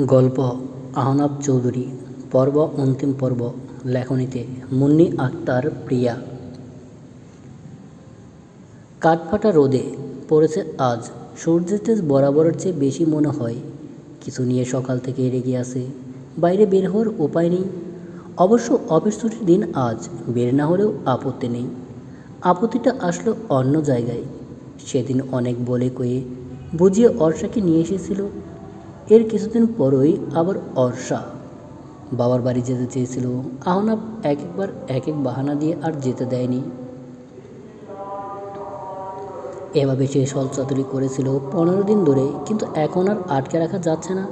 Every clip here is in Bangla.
গল্প আহনাব চৌধুরী, পর্ব, অন্তিম পর্ব, লেখনীতে মুন্নি আক্তার প্রিয়া। কাঠফাটা রোদে পড়েছে আজ। সূর্যের তেজ বরাবরের চেয়ে বেশি মনে হয়। কিছু নিয়ে সকাল থেকে রেগে আসে বাইরে বের হওয়ার উপায় নেই। অবশ্য অফিস ছুটির দিন আজ। বের না হলেও আপত্তি নেই। আপত্তিটা আসলো অন্য জায়গায়। সেদিন অনেক বলে কয়ে বুঝিয়ে অর্ষাকে নিয়ে এসেছিল। এর কিছুদিন পরই আবার অর্ষা বাবার বাড়ি যেতে চেয়েছিল। আহনাব এক একবার এক এক বাহানা দিয়ে আর যেতে দেয়নি। এভাবে সে সলচাতুরি করেছিল পনেরো দিন ধরে, কিন্তু এখন আর আটকে রাখা যাচ্ছে না।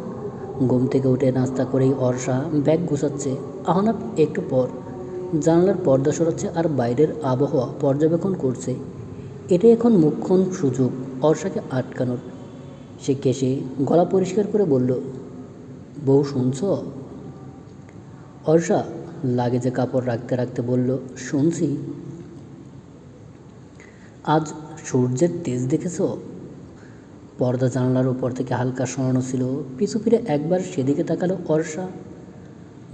ঘুম থেকে উঠে নাস্তা করেই অর্ষা ব্যাগ গুছাচ্ছে। আহনাব একটু পর জানলার পর্দা সরাচ্ছে আর বাইরের আবহাওয়া পর্যবেক্ষণ করছে। এটাই এখন মুখ্যম সুযোগ অর্ষাকে আটকানোর। সে কেসে গলা পরিষ্কার করে বলল, বউ শুনছ? অর্ষা লাগেজে কাপড় রাখতে রাখতে বলল, শুনছি। আজ সূর্যের তেজ দেখেছ? পর্দা জানলার উপর থেকে হালকা সরানো ছিল। পিছু ফিরে একবার সেদিকে তাকালো অর্ষা।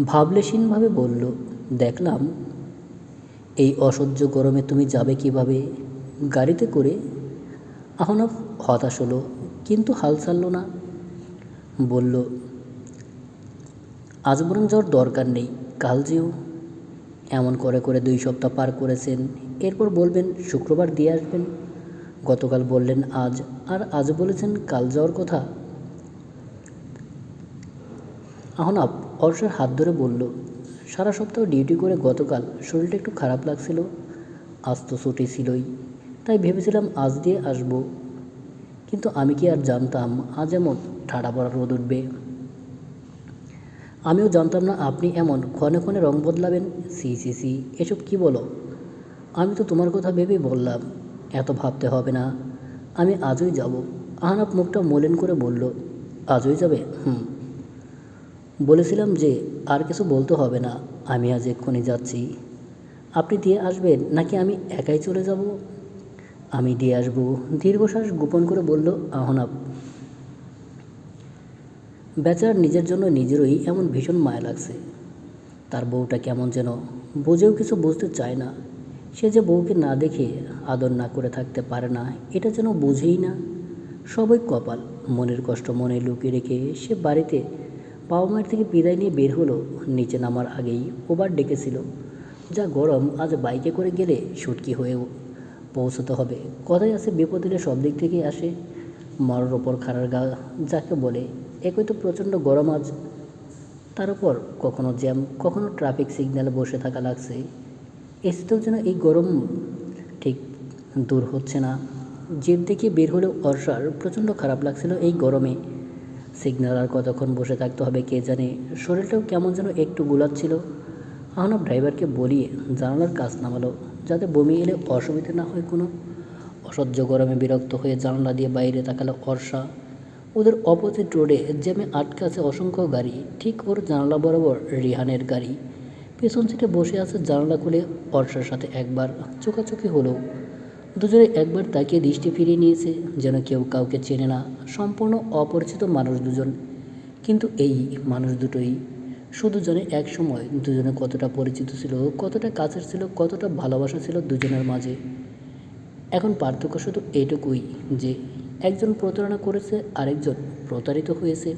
ভাবলেশীনভাবে বলল, দেখলাম। এই অসহ্য গরমে তুমি যাবে কীভাবে? গাড়িতে করে? আহনাফ হতাশ হলো। কিন্তু হাল ছাড়ল না। বলল আজ বরং যাওয়ার দরকার নেই, কাল যেও। এমন করে করে দুই সপ্তাহ পার করেছেন। এরপর বলবেন, শুক্রবার দিয়ে আসবেন। গতকাল বললেন, আজ। আর আজ বলেছেন, কাল যাওয়ার কথা? আহনাব অর্ষার হাত ধরে বলল, সারা সপ্তাহ ডিউটি করে গতকাল শরীরটা একটু খারাপ লাগছিল। আজ তো ছুটি ছিলই, তাই ভেবেছিলাম আজ দিয়ে আসব। কিন্তু আমি কি আর জানতাম আজ এমন ঠাড়া পড়া রোদ উঠবে? আমিও জানতাম না আপনি এমন ক্ষণে ক্ষণে রং বদলাবেন। সি সি সি, এসব কি বলো? আমি তো তোমার কথা ভেবেই বললাম, এত ভাবতে হবে না। আমি আজই যাব। আহনাব মুখটা মলিন করে বলল, আজই যাবে? হুম। বলেছিলাম যে আর কিছু বলতে হবে না। আমি আজ এক্ষুনি যাচ্ছি। আপনি দিয়ে আসবেন নাকি আমি একাই চলে যাব? আমি দিয়ে আসব। দীর্ঘশ্বাস গোপন করে বলল, আহনাব। বেচার নিজের জন্য নিজেরই এমন ভীষণ মায়া লাগছে। তার বউটা কেমন যেন বোঝেও কিছু বুঝতে চায় না। সে যে বউকে না দেখে আদর না করে থাকতে পারে না, এটা যেন বুঝেই না। সবই কপাল। মনের কষ্ট মনে লুকিয়ে রেখে সে বাড়িতে বাবা মায়ের থেকে বিদায় নিয়ে বের হলো। নিচে নামার আগেই ওবার ডেকেছিল। যা গরম, আজ বাইকে করে গেলে সুটকি হয়েও পৌঁছতে হবে। কথাই আছে বিপদ দিলে সব দিক থেকেই আসে। মরার ওপর খাড়ার গা যাকে বলে, একই তো প্রচণ্ড গরম আজ। তার উপর কখনো জ্যাম, কখনো ট্রাফিক সিগন্যালে বসে থাকা লাগছে। এসিতেও যেন এই গরম ঠিক দূর হচ্ছে না। জেদ দেখে বের হলেও অর্ষার প্রচণ্ড খারাপ লাগছিল এই গরমে। সিগন্যাল আর কতক্ষণ বসে থাকতে হবে কে জানে? শরীরটাও কেমন যেন একটু গুলাচ্ছিল আহনাব ড্রাইভারকে বলিয়ে জানালার কাজ নামালো। যাতে বমি এলে অসুবিধা না হয় কোনো। অসহ্য গরমে বিরক্ত হয়ে জানলা দিয়ে বাইরে তাকালো অর্ষা। ওদের অপোজিট রোডে জ্যামে আটকে আছে অসংখ্য গাড়ি, ঠিক ওর জানালা বরাবর রিহানের গাড়ি। পেছন সিটে বসে আছে জানলা খুলে অর্ষার সাথে একবার চোখাচোখি হলো। দুজনে একবার তাকিয়ে দৃষ্টি ফিরিয়ে নিয়েছে, যেন কেউ কাউকে চেনে না। সম্পূর্ণ অপরিচিত মানুষ দুজন, কিন্তু এই মানুষ দুটোই। শুধু জানে এক সময়, দুজনে কতটা পরিচিত ছিল, কতটা কাছের ছিল, কতটা ভালোবাসা ছিল দুজনের মাঝে। এখন পার্থক্য শুধু এইটুকুই যে, একজন প্রতারণা করেছে, আরেকজন প্রতারিত হয়েছে।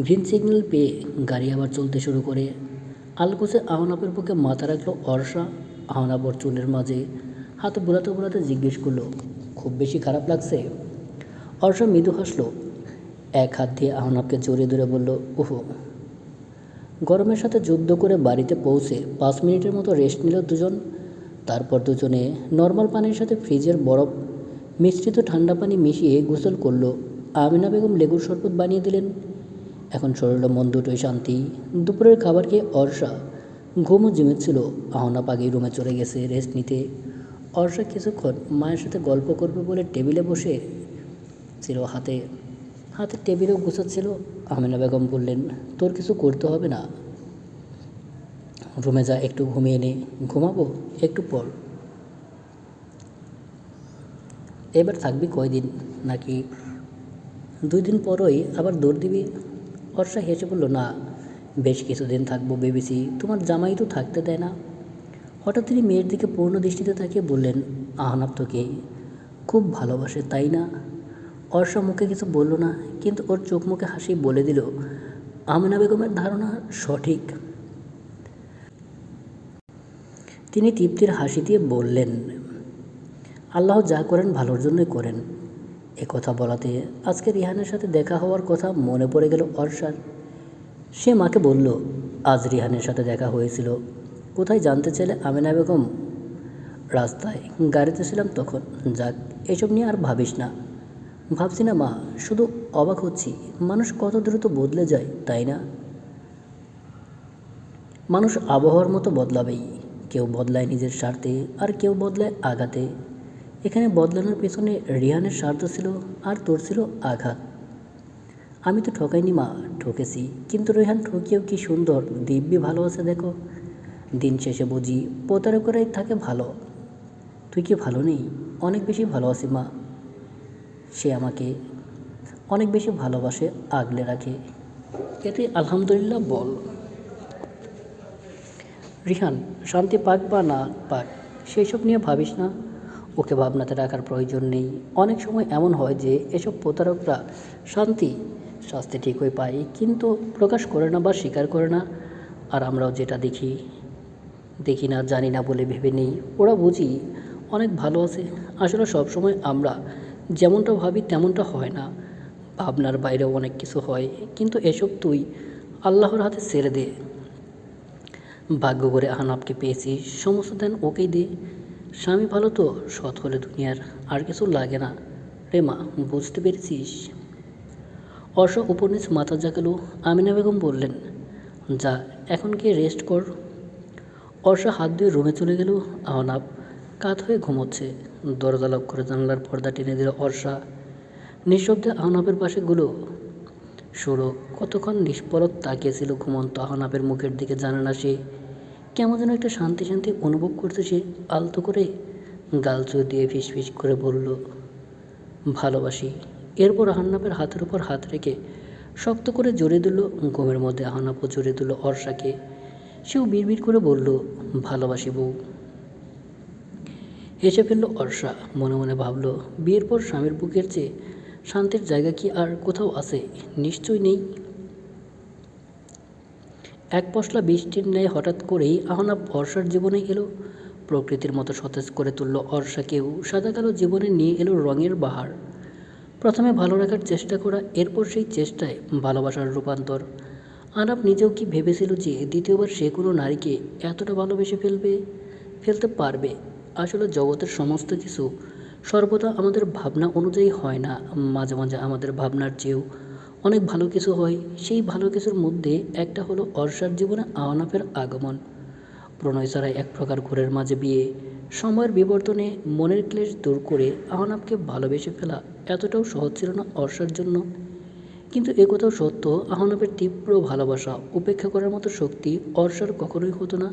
গ্রিন সিগন্যাল পেয়ে গাড়ি আবার চলতে শুরু করে। আলকুসে আহনাবের বুকে মাথা রাখল অর্ষা আহনাবর চুলের মাঝে হাতে বোলাতে বোলাতে জিজ্ঞেস করল, খুব বেশি খারাপ লাগছে? অর্ষা মৃদু হাসলো এক হাত দিয়ে আহনাবকে জড়িয়ে ধরে বলল ওহো গরমের সাথে যুদ্ধ করে বাড়িতে পৌঁছে পাঁচ মিনিটের মতো রেস্ট নিল দুজন। তারপর দুজনে নর্মাল পানির সাথে ফ্রিজের বরফ, মিশ্রিত ঠান্ডা পানি মিশিয়ে গোসল করল। আমিনা বেগম লেবুর শরবত বানিয়ে দিলেন। এখন শরীর মন দুটোই শান্তি। দুপুরের খাবার খেয়ে অর্ষা ঘুমও জিমেছিল আহনাপ আগেই রুমে চলে গেছে রেস্ট নিতে। অর্ষা কিছুক্ষণ মায়ের সাথে গল্প করবে বলে টেবিলে বসে ছিল হাতে। হাতে টেবিলেও গুছাচ্ছিল। আমিনা বেগম বললেন, তোর কিছু করতে হবে না। রুমে যা, একটু ঘুমিয়ে নে। ঘুমাবো? একটু পর। এবার থাকবি কয়দিন নাকি? দুই দিন পরই আবার দৌড় দিবি? অর্ষা হেসে বলল, না, বেশ কিছুদিন থাকব ভেবেছি তোমার জামাই তো থাকতে দেয় না। হঠাৎ তিনি মেয়ের দিকে পূর্ণ দৃষ্টিতে তাকিয়ে বললেন, আহনাব তোকে খুব ভালোবাসে, তাই না? অর্ষা মুখে কিছু বলল না, কিন্তু ওর চোখ মুখে হাসি বলে দিল, আমিনা বেগমের ধারণা সঠিক। তিনি তৃপ্তির হাসি দিয়ে বললেন, আল্লাহ যা করেন ভালোর জন্যই করেন। এ কথা বলাতে আজকে রিহানের সাথে দেখা হওয়ার কথা মনে পড়ে গেল অর্ষার। সে মাকে বলল, আজ রিহানের সাথে দেখা হয়েছিল। কোথায় জানতে চাইলে আমিনা বেগম? রাস্তায়, গাড়িতে ছিলাম তখন। যাক, এসব নিয়ে আর ভাবিস না। ভাবছি না মা, শুধু অবাক হচ্ছি। মানুষ কত দ্রুত বদলে যায়, তাই না? মানুষ আবহাওয়ার মতো বদলাবেই। কেউ বদলায় নিজের স্বার্থে, আর কেউ বদলায় আঘাতে। এখানে বদলানোর পেছনে রিহানের স্বার্থ ছিল, আর তোর ছিল আঘাত। আমি তো ঠকাইনি মা, ঠকেছি। কিন্তু রেহান ঠকিয়েও কি সুন্দর, দিব্যি ভালো আছে দেখো। দিন শেষে বুঝি প্রতারকরাই থাকে ভালো। তুই কি ভালো নেই? অনেক বেশি ভালো আছি মা। সে আমাকে অনেক বেশি ভালোবাসে, আগলে রাখে। এতে আলহামদুলিল্লাহ বল। রিহান, শান্তি পাক বা না পাক সেই সব নিয়ে ভাবিস না। ওকে ভাবনাতে রাখার প্রয়োজন নেই। অনেক সময় এমন হয় যে, এসব প্রতারকরা শান্তি, শাস্তি ঠিকই পায়, কিন্তু প্রকাশ করে না বা স্বীকার করে না। আর আমরাও যেটা দেখি দেখি না, জানি না বলে ভেবে নেই। ওরা বুঝি অনেক ভালো আছে। আসলে সব সময় আমরা যেমনটা ভাবি তেমনটা হয় না। ভাবনার বাইরেও অনেক কিছু হয়। কিন্তু এসব তুই আল্লাহর হাতে ছেড়ে দে। ভাগ্য করে আহনাবকে পেয়েছিস সমস্ত দেন ওকেই দে। স্বামী ভালো তো, সৎ হলে দুনিয়ার আর কিছু লাগে না। রে মা, বুঝতে পেরেছিস? অর্ষ উপর নিচ মাথা জাগালো আমিনা বেগম বললেন, যা, এখন গিয়ে রেস্ট কর। অর্ষা হাত দিয়ে রুমে চলে গেল। আহনাব কাত হয়ে ঘুমোচ্ছে। দরজা লক করে জানলার পর্দা টেনে দিল অর্ষা। নিঃশব্দে আহনাবের পাশে গুলো। সৌরভ কতক্ষণ নিষ্পলক তাকিয়েছিল ঘুমন্ত আহনাবের মুখের দিকে জানে না সে। কেমন যেন একটা শান্তি শান্তি অনুভব করতে সে, আলতো করে গাল চুয়ে দিয়ে ফিস ফিস করে বলল, ভালোবাসি। এরপর আহনাবের হাতের উপর হাত রেখে শক্ত করে জড়িয়ে দিল ঘুমের মধ্যে আহনাবও জড়িয়ে দিল অর্ষাকে। সেও বিড়বিড় করে বলল, ভালোবাসি বউ। হেসে ফেলল অর্ষা। মনে মনে ভাবল, বিয়ের পর স্বামীর বুকের চেয়ে শান্তির জায়গা কি আর কোথাও আছে? নিশ্চয়ই নেই। এক পশলা বৃষ্টির ন্যায় হঠাৎ করেই আহনাব অর্ষার জীবনে এলো। প্রকৃতির মতো সতেজ করে তুলল অর্ষাকেও সাদা কালো জীবনে নিয়ে এলো রঙের বাহার। প্রথমে ভালো রাখার চেষ্টা করা, এরপর সেই চেষ্টায় ভালোবাসার রূপান্তর। আনাপ নিজেও কি ভেবেছিল যে দ্বিতীয়বার সে কোনো নারীকে এতটা ভালোবেসে ফেলবে, ফেলতে পারবে? আসলে জগতের সমস্ত কিছু সর্বদা আমাদের ভাবনা অনুযায়ী হয় না। মাঝে মাঝে আমাদের ভাবনার চেয়েও অনেক ভালো কিছু হয়। সেই ভালো কিছুর মধ্যে একটা হলো অর্ষার জীবনে আহনাফের আগমন। প্রণয় ছাড়াই এক প্রকার ঘোরের মাঝে বিয়ে, সময়ের বিবর্তনে মনের ক্লেশ দূর করে আহনাবকে ভালোবেসে ফেলা এতটাও সহজ ছিল না অর্ষার জন্য। কিন্তু একথাও সত্য আহনাবের তীব্র ভালোবাসা, উপেক্ষা করার মতো শক্তি অর্ষার কখনোই হতো না।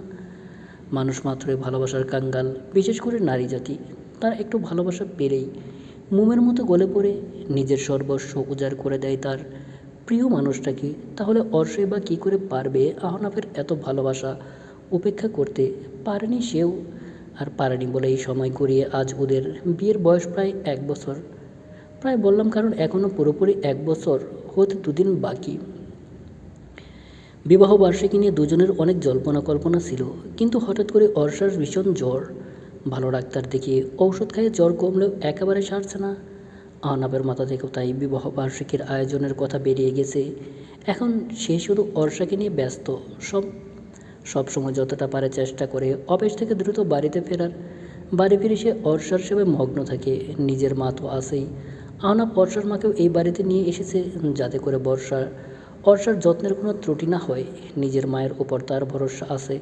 মানুষ মাত্রই ভালোবাসার কাঙ্গাল, বিশেষ করে নারী জাতি। তার একটু ভালোবাসা পেলেই মোমের মতো গলে পড়ে, নিজের সর্বস্ব উজাড় করে দেয় তার। প্রিয় মানুষটাকে তাহলে অর্ষই বা কী করে পারবে আহনাফের এত ভালোবাসা? উপেক্ষা করতে পারেনি সেও, আর পারেনি বলে এই সময় করিয়ে আজ ওদের বিয়ের বয়স প্রায় এক বছর। প্রায় বললাম কারণ এখনও পুরোপুরি এক বছর, হতে দুদিন বাকি। বিবাহ বার্ষিকী নিয়ে দুজনের অনেক জল্পনা কল্পনা ছিল, কিন্তু হঠাৎ করে অর্ষার ভীষণ জ্বর। ভালো ডাক্তার দেখিয়ে ঔষধ খাইয়ে জ্বর কমলেও একেবারে সারছে না। আহনাবের মাথা থেকেও তাই বিবাহ বার্ষিকীর আয়োজনের কথা বেরিয়ে গেছে। এখন সে শুধু অর্ষাকে নিয়ে ব্যস্ত, সব সব সময় যতটা পারে চেষ্টা করে অফিস থেকে দ্রুত বাড়িতে ফেরার। বাড়ি ফিরে সে অর্ষার সেবায় মগ্ন থাকে, নিজের মা তো আসেই আহনাব বর্ষার মাকেও এই বাড়িতে নিয়ে এসেছে, যাতে করে বর্ষার অর্ষার যত্নের কোনো ত্রুটি না হয়, নিজের মায়ের ওপর তার ভরসা আছে।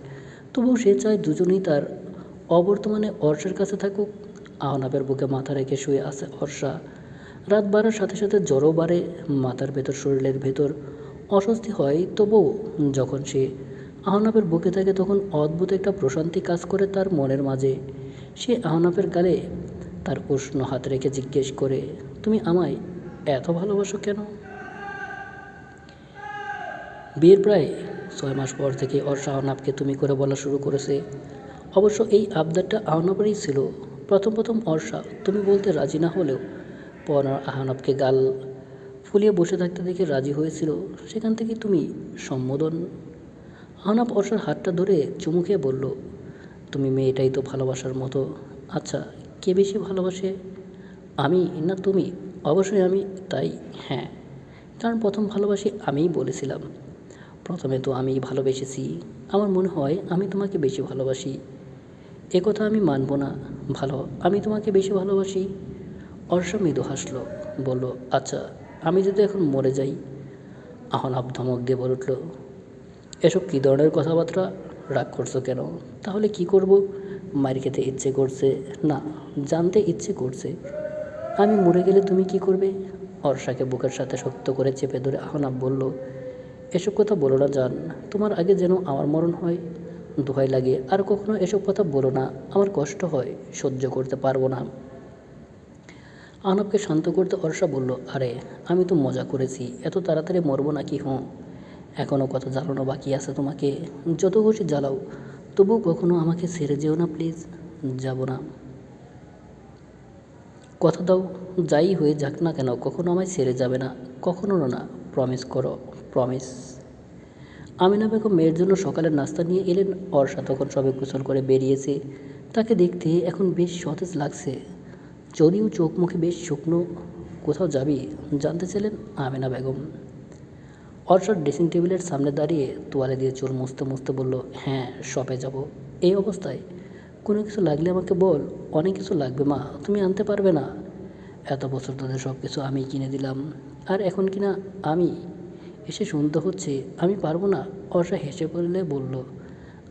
তবুও সে চায় দুজনেই তার অবর্তমানে অর্ষার কাছে থাকুক। আহনাবের বুকে মাথা রেখে শুয়ে আছে অর্ষা। রাত বাড়ার সাথে সাথে জ্বরও বাড়ে, মাথার ভেতর শরীরের ভেতর অস্বস্তি হয়। তবুও যখন সে আহনাবের বুকে থাকে, তখন অদ্ভুত একটা প্রশান্তি কাজ করে তার মনের মাঝে। সে আহনাবের গালে তার উষ্ণ হাত রেখে জিজ্ঞেস করে, তুমি আমায় এত ভালোবাসো কেন? বিয়ের প্রায় ছয় মাস পর থেকে অর্ষা আহনাবকে তুমি করে বলা শুরু করেছে। অবশ্য এই আবদারটা আহনাবেরই ছিল। প্রথম প্রথম অর্ষা তুমি বলতে রাজি না হলেও পর আহনাবকে গাল ফুলিয়ে বসে থাকতে দেখে রাজি হয়েছিল। সেখান থেকে তুমি সম্বোধন। আহনাব অর্ষার হাতটা ধরে চুমু খেয়ে বলল, তুমি মেয়েটাই তো ভালোবাসার মতো। আচ্ছা কে বেশি ভালোবাসে? আমি না তুমি? অবশ্যই আমি, তাই হ্যাঁ। কারণ প্রথম ভালোবাসি আমিই বলেছিলাম। প্রথমে তো আমি ভালোবেসেছি। আমার মনে হয় আমি তোমাকে বেশি ভালোবাসি। এ কথা আমি মানব না। ভালো, আমি তোমাকে বেশি ভালোবাসি। অর্ষা মৃদু হাসলো, বলল আচ্ছা আমি যদি এখন মরে যাই? আহনাব ধমক দিয়ে বলে উঠল, এসব কী ধরনের কথাবার্তা? রাগ করছ কেন? তাহলে কি করব? মার খেতে ইচ্ছে করছে। না, জানতে ইচ্ছে করছে। আমি মরে গেলে তুমি কি করবে? অর্ষাকে বুকের সাথে শক্ত করে চেপে ধরে আহনাব বলল এসব কথা বলো না, জান। তোমার আগে যেন আমার মরণ হয়, দোহাই লাগে। আর কখনো এসব কথা বলো না, আমার কষ্ট হয়, সহ্য করতে পারব না। আনবকে শান্ত করতে অর্ষা বলল, আরে, আমি তো মজা করেছি, এত তাড়াতাড়ি মরবো নাকি, হুঁ? এখনও কত জ্বালানো বাকি আছে তোমাকে। যত খুশি জ্বালাও, তবু কখনো আমাকে ছেড়ে যেও না, প্লিজ। যাব না। কথা দাও, যাই হয়ে যাক না কেন, কখনো আমায় ছেড়ে যাবে না, কখনো না প্রমিস করো। প্রমিস আমিনা বেগম মেয়ের জন্য সকালের নাস্তা নিয়ে এলেন। অর্ষা তখন সবে গোসল করে বেরিয়েছে। তাকে দেখতে এখন বেশ সতেজ লাগছে। যদিও চোখ মুখে বেশ শুকনো, কোথাও যাবি জানতে চাইলেন আমিনা বেগম। অর্ষার ড্রেসিং টেবিলের সামনে দাঁড়িয়ে তোয়ালে দিয়ে চুল মুছতে মুছতে বলল হ্যাঁ শপে যাব। এই অবস্থায়। কোনো কিছু লাগলে আমাকে বল। অনেক কিছু লাগবে, মা। তুমি আনতে পারবে না। এত বছর ধরে সব কিছু আমি কিনে দিলাম। আর এখন কিনা আমি এসে শুনতে হচ্ছে, আমি পারব না। অর্ষা হেসে পড়লে বলল,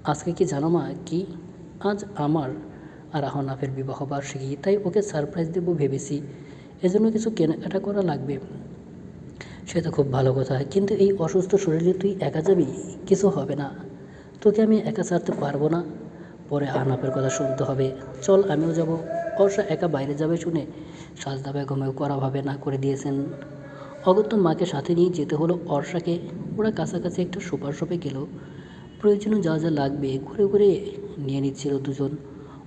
আজকে কি জানো মা, কি? আজ আমার আর আহনাফের বিবাহ বার্ষিকী, তাই ওকে সারপ্রাইজ দেবো ভেবেছি। এজন্য কিছু কেনাকাটা করা লাগবে। সে তো খুব ভালো কথা, কিন্তু এই অসুস্থ শরীরে তুই একা যাবি, কিছু হবে না। তোকে আমি একা ছাড়তে পারব না। পরে আহনাফের কথা শুনতে হবে। চল, আমিও যাব। অর্ষা একা বাইরে যাবে শুনে সাজদা বেগমেও করাভাবে না করে দিয়েছেন। অগত্য মাকে সাথে নিয়ে যেতে হলো অর্ষাকে। ওরা কাছাকাছি একটা সুপার শপে গেল। প্রয়োজনীয় যা যা লাগবে ঘুরে ঘুরে নিয়ে নিচ্ছিল দুজন।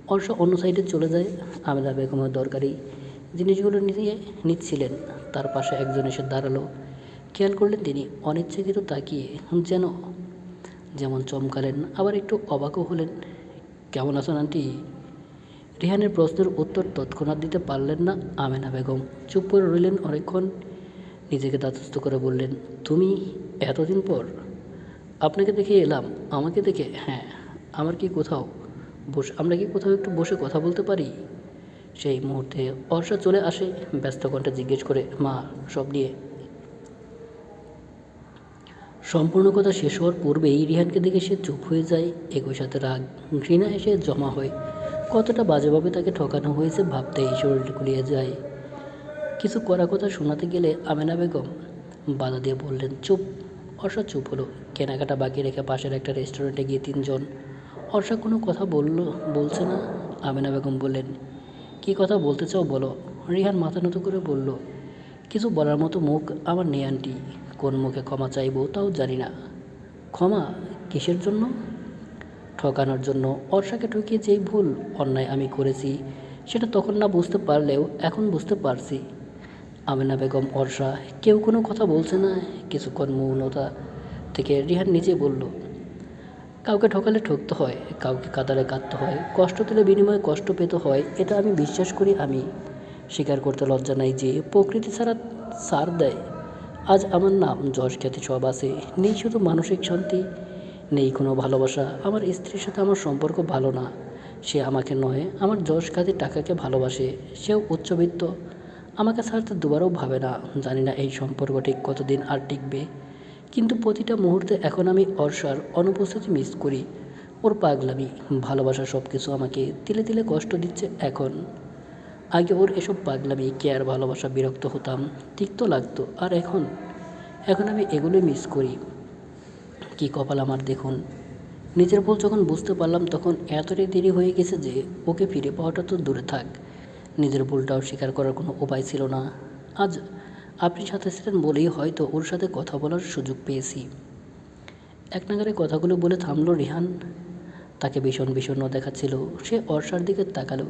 অর্ষা অন্য সাইডে চলে যায়। আমেদা বেগমের দরকারি জিনিসগুলো নিয়ে নিচ্ছিলেন। তার পাশে একজন এসে দাঁড়াল। খেয়াল করলেন তিনি অনিচ্ছাকৃত তাকিয়ে যেন, যেমন চমকালেন, আবার একটু অবাকও হলেন। কেমন আছেন, আন্টি? রিহানের প্রশ্নের উত্তর তৎক্ষণাৎ দিতে পারলেন না আমেনা বেগম। চুপ করে রইলেন অনেকক্ষণ। নিজেকে দাতস্থ করে বললেন, তুমি এতদিন পর আপনাকে দেখে এলাম, আমাকে দেখে হ্যাঁ আমার কি কোথাও বসে, আমরা কি কোথাও একটু বসে কথা বলতে পারি? সেই মুহূর্তে অর্ষা চলে আসে, ব্যস্ত কণ্ঠে জিজ্ঞেস করে, মা, সব নিয়ে? সম্পূর্ণ কথা শেষ হওয়ার পূর্বেই রিহানকে দেখে সে চুপ হয়ে যায়, একই সাথে রাগ, ঘৃণা এসে জমা হয়। কতটা বাজেভাবে তাকে ঠকানো হয়েছে ভাবতেই শরীর গুলিয়ে যায়। কিছু করা কথা শোনাতে গেলে আমেনা বেগম বাধা দিয়ে বললেন, চুপ। অর্ষা চুপ হলো। কেনাকাটা বাকি রেখে পাশের একটা রেস্টুরেন্টে গিয়ে তিনজন। অর্ষা কোনো কথা বলল, বলছে না। আমেনা বেগম বললেন, কী কথা বলতে চাও বলো? রিহান মাথা নত করে বলল, কিছু বলার মতো মুখ আমার নেই আন্টি। কোন মুখে ক্ষমা চাইব তাও জানি না। ক্ষমা কিসের জন্য? ঠকানোর জন্য। অর্ষাকে ঠকিয়ে যেই ভুল অন্যায় আমি করেছি। সেটা তখন না বুঝতে পারলেও এখন বুঝতে পারছি। আমেনা বেগম, অর্ষা, কেউ কোনো কথা বলছে না। কিছুক্ষণ মৌনতা থেকে রিহান নিজে বলল, কাউকে ঠকালে ঠকতে হয়, কাউকে কাতারে কাঁদতে হয়, কষ্ট দিলে বিনিময়ে কষ্ট পেতে হয়, এটা আমি বিশ্বাস করি আমি। স্বীকার করতে লজ্জা নাই যে প্রকৃতি ছাড়া সার দেয়। আজ আমার নাম, যশ খ্যাতি সব আছে, নেই শুধু মানসিক শান্তি, নেই কোনো ভালোবাসা, আমার স্ত্রীর সাথে আমার সম্পর্ক ভালো না। সে আমাকে নয়, আমার যশ খ্যাতি টাকাকে ভালোবাসে, সেও উচ্চবিত্ত আমাকে ছাড়তে দুবারও ভাবে না, জানি না এই সম্পর্ক ঠিক কতদিন আর টিকবে। কিন্তু প্রতিটা মুহূর্তে এখন আমি অর্ষার অনুপস্থিতি মিস করি। ওর পাগলামি, ভালোবাসা সব কিছু আমাকে তিলে তিলে কষ্ট দিচ্ছে এখন। আগে ওর এসব পাগলামি কেয়ার ভালোবাসা, বিরক্ত হতাম, তিক্ত লাগতো, আর এখন? এখন আমি এগুলোই মিস করি। কি কপাল আমার দেখুন। নিজের ভুল যখন বুঝতে পারলাম, তখন এতটাই দেরি হয়ে গেছে যে ওকে ফিরে পাওয়াটা তো দূরে থাক। নিজের ভুলটাও স্বীকার করার কোনো উপায় ছিল না। আজ আপনি সাথে ছিলেন বলেই হয়তো ওর সাথে কথা বলার সুযোগ পেয়েছি। এক নাগারে কথাগুলো বলে থামল রিহান। তাকে ভীষণ বিষণ্ণ দেখাচ্ছিল। সে অর্ষার দিকে তাকালো।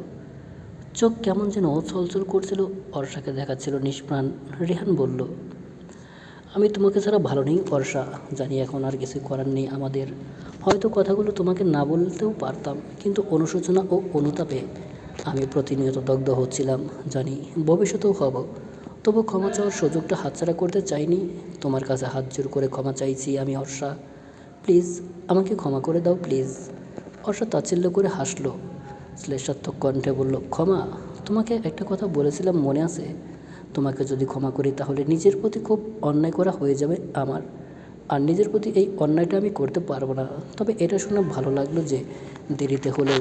চোখ কেমন যেন ছলছল করছিল। অর্ষাকে দেখাচ্ছিল নিষ্প্রাণ। রিহান বলল, আমি তোমাকে ছাড়া ভালো নেই অর্ষা। জানি এখন আর কিছু করার নেই আমাদের। হয়তো কথাগুলো তোমাকে না বলতেও পারতাম, কিন্তু অনুশোচনা ও অনুতাপে আমি প্রতিনিয়ত দগ্ধ হচ্ছিলাম, জানি। ভবিষ্যতেও হব। তবু ক্ষমা চাওয়ার সুযোগটা হাতছাড়া করতে চাইনি। তোমার কাছে হাত জোর করে ক্ষমা চাইছি আমি, অর্ষা। প্লিজ, আমাকে ক্ষমা করে দাও, প্লিজ। অর্ষা তাচ্ছিল্য করে হাসলো। শ্লেষাত্মক কণ্ঠে বলল, ক্ষমা? তোমাকে একটা কথা বলেছিলাম মনে আছে। তোমাকে যদি ক্ষমা করি তাহলে নিজের প্রতি খুব অন্যায় করা হয়ে যাবে আমার। আর নিজের প্রতি এই অন্যায়টা আমি করতে পারব না। তবে এটা শুনে ভালো লাগল যে দেরিতে হলেও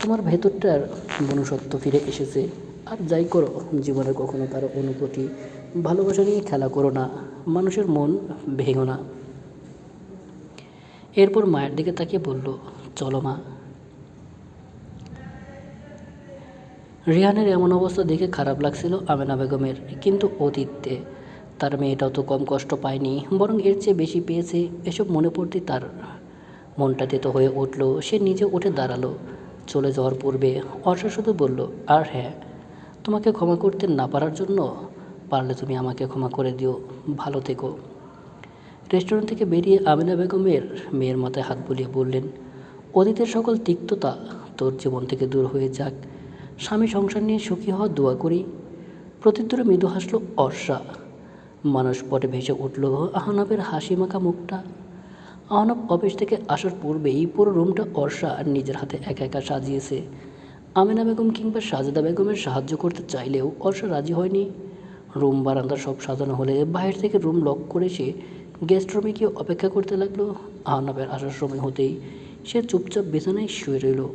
তোমার ভেতরটার মনুষ্যত্ব ফিরে এসেছে। আর যাই করো, জীবনে কখনো কারও অনুভূতি ভালোবাসা নিয়ে খেলা করো না। মানুষের মন ভেঙো না। এরপর মায়ের দিকে তাকিয়ে বলল, চলো মা। রিহানের এমন অবস্থা দেখে খারাপ লাগছিল আমেনা বেগমের, কিন্তু অতীতে। তার মেয়েটাও তো কম কষ্ট পায়নি, বরং এর চেয়ে বেশি পেয়েছে এসব মনে পড়তেই তার। মনটা তেতো হয়ে উঠল, সে নিজে উঠে দাঁড়াল। চলে যাওয়ার পূর্বে অর্ষা শুধু বলল, আর হ্যাঁ তোমাকে ক্ষমা করতে না পারার জন্য পারলে তুমি আমাকে ক্ষমা করে দিও। ভালো থেকো। রেস্টুরেন্ট থেকে বেরিয়ে আমিনা বেগমের মেয়ের মাথায় হাত বুলিয়ে বললেন, অতীতের সকল তিক্ততা তোর জীবন থেকে দূর হয়ে যাক। স্বামী সংসার নিয়ে সুখী হওয়া দোয়া করি। প্রত্যুত্তরে মৃদু হাসল অর্ষা। মানুষ পটে ভেসে উঠল। আহনাবের হাসি মাখা মুখটা। আহনাব অফিস থেকে আসার পূর্বেই পুরো রুমটা অর্ষা নিজের হাতে একা একা সাজিয়েছে। আমিনা বেগম কিংবা সাজেদা বেগমের সাহায্য করতে চাইলেও অর্ষা রাজি হয়নি। রুম বারান্দা সব সাজানো হলে বাইরে থেকে রুম লক করে সে গেস্ট রুমে গিয়ে অপেক্ষা করতে লাগল। আহনাবের আসার সময় হতেই সে চুপচাপ বিছানায় শুয়ে রইল।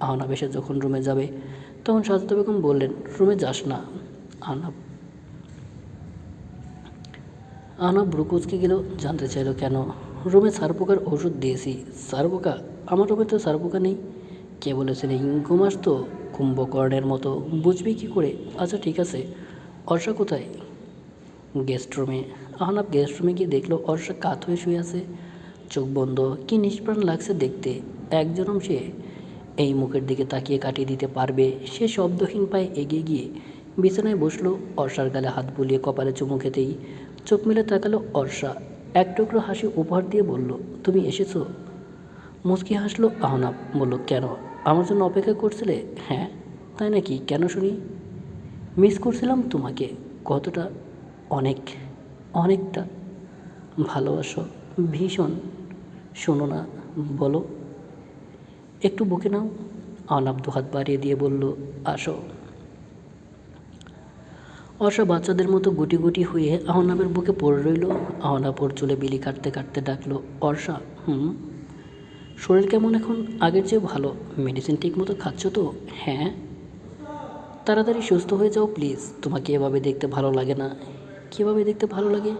আহনাব এসে যখন রুমে যাবে, তখন সাজেদা বেগম বললেন, রুমে যাস না। আহনাব আহনাব ব্রুকুচকে গেল জানতে চাইলো কেন? রুমে সারপোকার ওষুধ দিয়েছি। সারপোকা? আমার রুমে তো সারপোকা নেই। কে বলেছিলেন ঘুমাস তো কুম্ভকর্ণের মতো। বুঝবি কি করে? আচ্ছা ঠিক আছে। অর্ষা কোথায়? গেস্ট রুমে আহনাব গেস্ট রুমে গিয়ে দেখল অর্ষা কাত হয়ে শুয়ে আছে। চোখ বন্ধ। কি নিষ্প্রাণ লাগছে দেখতে। একজনম সে এই মুখের দিকে তাকিয়ে কাটিয়ে দিতে পারবে। সে শব্দহীন পায়ে এগিয়ে গিয়ে বিছানায় বসল। অর্ষার গালে হাত বুলিয়ে কপালে চুমু খেতেই চোখ মেলে তাকালো অর্ষা। এক টুকরো হাসি উপহার দিয়ে বলল, তুমি এসেছ? মুচকি হাসলো আহনাব, বলল, কেন? আমার জন্য অপেক্ষা করছিলে? হ্যাঁ তাই নাকি? কেন শুনি? মিস করছিলাম তোমাকে। কতটা? অনেক, অনেকটা। ভালোবাসো, ভীষণ। শোনো না, বলো। একটু বুকে নাও। আহনাব দুহাত বাড়িয়ে দিয়ে বলল, আসো। অর্ষা বাচ্চাদের মতো গুটি গুটি হয়ে আহনাবের বুকে পড়ে রইল। আহনাব ওর চুলে বিলি কাটতে কাটতে ডাকলো, অর্ষা, হুম? শরীর কেমন এখন? আগের চেয়ে ভালো। মেডিসিন ঠিক মতো খাচ্ছ তো? হ্যাঁ? তাড়াতাড়ি সুস্থ হয়ে যাও প্লিজ তোমাকে এভাবে দেখতে ভালো লাগে না। কীভাবে দেখতে ভালো লাগে?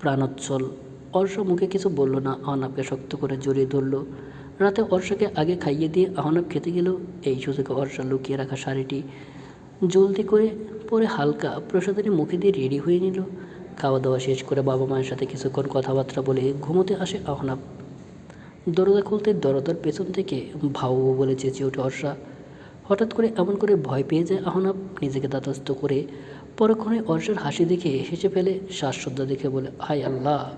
প্রাণোচ্ছল। অর্ষা মুখে কিছু বলল না, আহনাবকে শক্ত করে জড়িয়ে ধরল। রাতে অর্ষাকে আগে খাইয়ে দিয়ে আহনাব খেতে গেল। এই সুযোগে অর্ষা লুকিয়ে রাখা শাড়িটি জলদি করে পরে হালকা প্রসাদানি মুখে দিয়ে রেডি হয়ে নিল। খাওয়া দাওয়া শেষ করে বাবা মায়ের সাথে কিছুক্ষণ কথাবার্তা বলে ঘুমোতে আসে আহনাব। দরজা খুলতে দরজার পেছন থেকে ভাও বলে চেঁচিয়ে ওঠে অর্ষা হঠাৎ করে এমন করে ভয় পেয়ে যায় আহনাব। নিজেকে দাতস্থ করে পরক্ষণে অর্ষার হাসি দেখে হেসে ফেলে শ্বাসসজ্জা দেখে বলে, হায় আল্লাহ,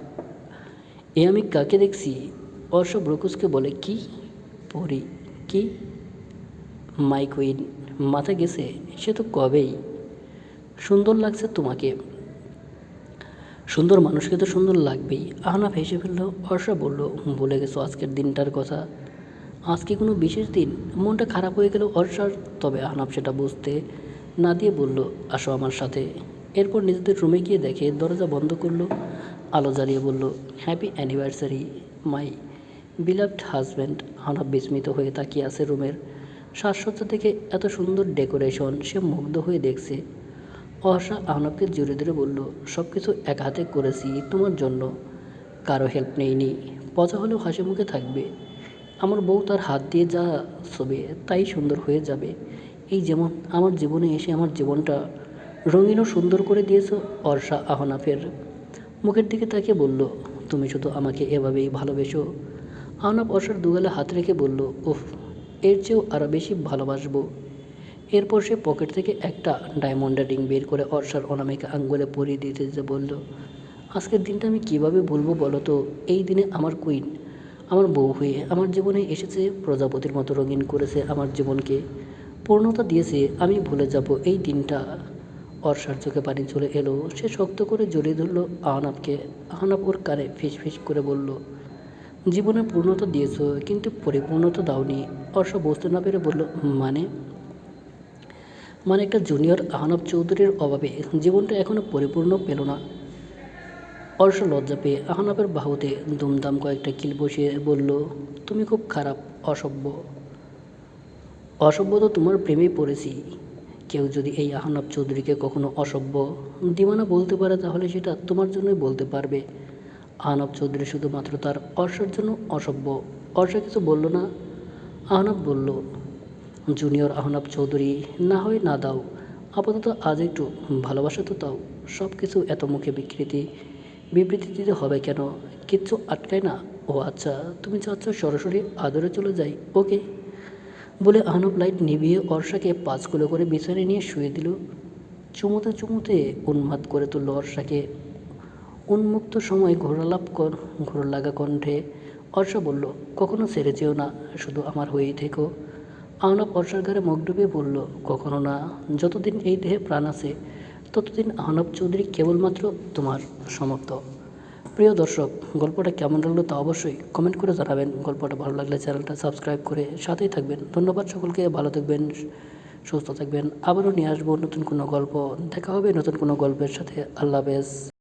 এ আমি কাকে দেখছি? অর্ষ ব্রকুসকে বলে, কি? পড়ি কি? মাইকুইন মাথা গেছে, সে তো কবেই? সুন্দর লাগছে তোমাকে। সুন্দর মানুষকে তো সুন্দর লাগবেই। আহনাফ হেসে ফেলল, অর্ষা বলল বলে গেছো আজকের দিনটার কথা? আজকে কোনো বিশেষ দিন? মনটা খারাপ হয়ে গেল অর্ষার? তবে আহনাফ সেটা বুঝতে না দিয়ে বলল, আসো আমার সাথে। এরপর নিজেদের রুমে গিয়ে দেখে দরজা বন্ধ করল। আলো জ্বালিয়ে বলল happy anniversary my beloved husband Ahnaf বিস্মিত হয়ে তাকিয়ে আছে রুমের সাজসজ্জা থেকে এত সুন্দর ডেকোরেশন সে মুগ্ধ হয়ে দেখছে। অহসা আহনবকে জোরে ধরে বলল সব কিছু এক হাতে করেছি তোমার জন্য। কারও হেল্প নেইনি। পচা হলেও হাসি মুখে থাকবে। আমার বউ তার হাত দিয়ে যা ছবে তাই সুন্দর হয়ে যাবে। এই যেমন আমার জীবনে এসে আমার জীবনটা রঙিন ও সুন্দর করে দিয়েছ অর্ষা আহনাফের। মুখের দিকে তাকে বলল, তুমি শুধু আমাকে এভাবেই ভালোবেসো। আহনাফ অর্ষার দুগালে হাত রেখে বলল, উফ এর চেয়েও আরও বেশি ভালোবাসবো। এরপর সে পকেট থেকে একটা ডায়মন্ডের রিং বের করে অর্ষার অনামিকা আঙ্গুলে পরিয়ে দিতে দিতে বলল, আজকের দিনটা আমি কীভাবে বলব বলো তো? এই দিনে আমার কুইন আমার বউ হয়ে আমার জীবনে এসেছে, প্রজাপতির মতো রঙিন করেছে আমার জীবনকে। পূর্ণতা দিয়েছে, আমি ভুলে যাব এই দিনটা। অর্ষার চোখে পানি চলে এলো, সে শক্ত করে জড়িয়ে ধরলো আহনাবকে। আহনাব ওর কানে ফিস ফিস করে বলল জীবনে পূর্ণতা দিয়েছ, কিন্তু পরিপূর্ণতা দাওনি। অর্ষ বুঝতে না পেরে বলল মানে? মানে একটা জুনিয়র আহনাব চৌধুরীর অভাবে জীবনটা এখনও পরিপূর্ণ পেল না। অর্ষ লজ্জা পেয়ে আহনাবের বাহুতে দুমদাম কয়েকটা কিল বসিয়ে বলল, তুমি খুব খারাপ, অসভ্য। অসভ্য তো তোমার প্রেমেই পড়েছি। কেউ যদি এই আহনাব চৌধুরীকে কখনো অসভ্য দিওয়ানা বলতে পারে তাহলে সেটা তোমার জন্যই বলতে পারবে। আহনাব চৌধুরী শুধুমাত্র তার অর্ষার জন্য অসভ্য। অর্ষা কিছু বলল না। আহনাব বলল, জুনিয়র আহনাব চৌধুরী, না হয় না দাও। আপাতত আজ একটু ভালোবাসা তো তাও সব কিছু এত মুখে বিকৃতি। বিবৃতি দিতে হবে কেন? কিচ্ছু আটকায় না? ও আচ্ছা তুমি চাচ্ছ সরাসরি আদরে চলে যাই? ওকে। বলে আহনব লাইট নিভিয়ে অর্ষাকে পাঁচগুলো করে বিছানায় নিয়ে শুয়ে দিল। চুমুতে চুমুতে উন্মাদ করে তুলল অর্ষাকে। উন্মুক্ত সময় ঘোরালাপ কর ঘোর লাগা কণ্ঠে অর্ষা বলল, কখনো ছেড়ে যেও না, শুধু আমার হয়েই থেকো। আহনাব অর্ষার ঘরে মুখ ডুবিয়ে বলল, কখনো না, যতদিন এই দেহে প্রাণ আছে, ততদিন আহনাব চৌধুরী কেবলমাত্র তোমার সমর্থ। প্রিয় দর্শক, গল্পটা কেমন লাগল তা অবশ্যই কমেন্ট করে জানাবেন। গল্পটা ভালো লাগলে চ্যানেলটা সাবস্ক্রাইব করে সাথেই থাকবেন। ধন্যবাদ সকলকে, ভালো থাকবেন, সুস্থ থাকবেন। আবারও নিয়ে আসব নতুন কোনো গল্প। দেখা হবে নতুন কোনো গল্পের সাথে। আল্লাহ হাফেজ।